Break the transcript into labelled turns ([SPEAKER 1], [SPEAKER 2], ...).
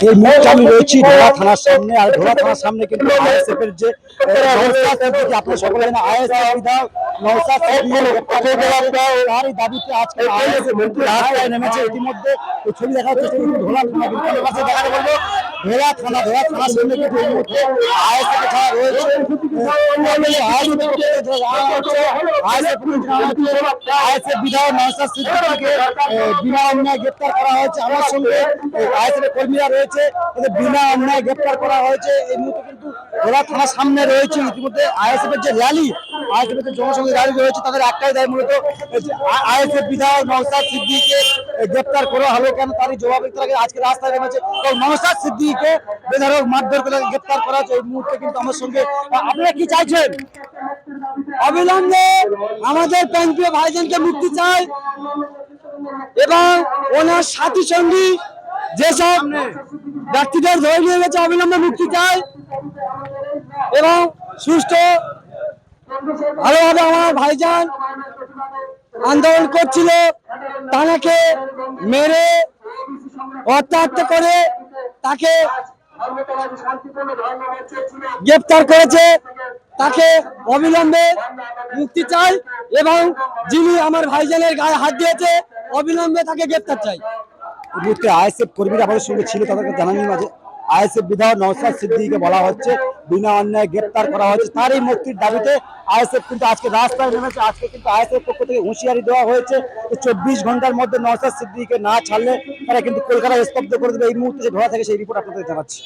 [SPEAKER 1] এই মুহূর্তে আমি রয়েছি ধোলা থানার সামনে আর ধোলা থানার সামনে কিন্তু আইএসএফ এর যে আপনার সকলে জানেন আইএসএফ তারই দাবিতে আজকে নেমেছে। ইতিমধ্যে ছবি দেখা যাচ্ছে ধোলা থানা দেখাতে বলব বিনা গ্রেপ্তার করা হয়েছে। আমার সঙ্গে আইএসএফ কর্মীরা রয়েছে। বিনা অন্যায় গ্রেপ্তার করা হয়েছে। এই মুহূর্তে কিন্তু ওরা থানার সামনে রয়েছে ইতিমধ্যে আইএসএফ এর যে র্যালি আইএসএফ এর যে জনসংঘের র্যালি রয়েছে, তাদের একটাই দায় মূলত আইএসএফ বিধায়ক নওশাদ সিদ্দিকীকে গ্রেপ্তার করা হলো কেন, তারই জবাবে তারা আজকে রাস্তায় নেমেছে। তো নওশাদ সিদ্দিকীকে বেধারক মারধর করে গ্রেপ্তার করা হয়েছে, এই মুহূর্তে কিন্তু আমার সঙ্গে, আপনারা কি চাইছেন? অবিলম্বে আমাদের প্যান্টীয় ভাইজানকে মুক্তি চাই এবং ওনার সাথী সঙ্গী যেসব ব্যক্তিদের ধরে নিয়ে গেছে, অবিলম্বে মুক্তি চাই এবং সুস্থ ভালোভাবে আমার ভাইজান আন্দোলন করছিল, তাকে মেরে হত্যা করে তাকে গ্রেপ্তার করেছে, তাকে অবিলম্বে মুক্তি চাই এবং যিনি আমার ভাইজানের গায়ে হাত দিয়েছে, অবিলম্বে তাকে গ্রেপ্তার চাই। এই মুহূর্তে আইএসএফ কর্মীরা আমাদের সঙ্গে ছিল, তাদেরকে জানানি মাঝে আইএসএফ বিধায়ক নওশাদ সিদ্দিকীকে বলা হচ্ছে, বিনা অন্যায় গ্রেপ্তার করা হচ্ছে এই মুক্তির দাবিতে আইএসএফ কিন্তু আজকে রাস্তায় নেমেছে। আজকে কিন্তু আইএসএফ পক্ষ থেকে হুঁশিয়ারি দেওয়া হয়েছে চব্বিশ ঘণ্টার মধ্যে নওশাদ সিদ্দিকীকে না ছাড়লে তারা কিন্তু কলকাতায় স্তব্ধ করে দেবে। এই মুহূর্তে যে ধরা থাকে সেই রিপোর্ট আপনাদের জানাচ্ছি।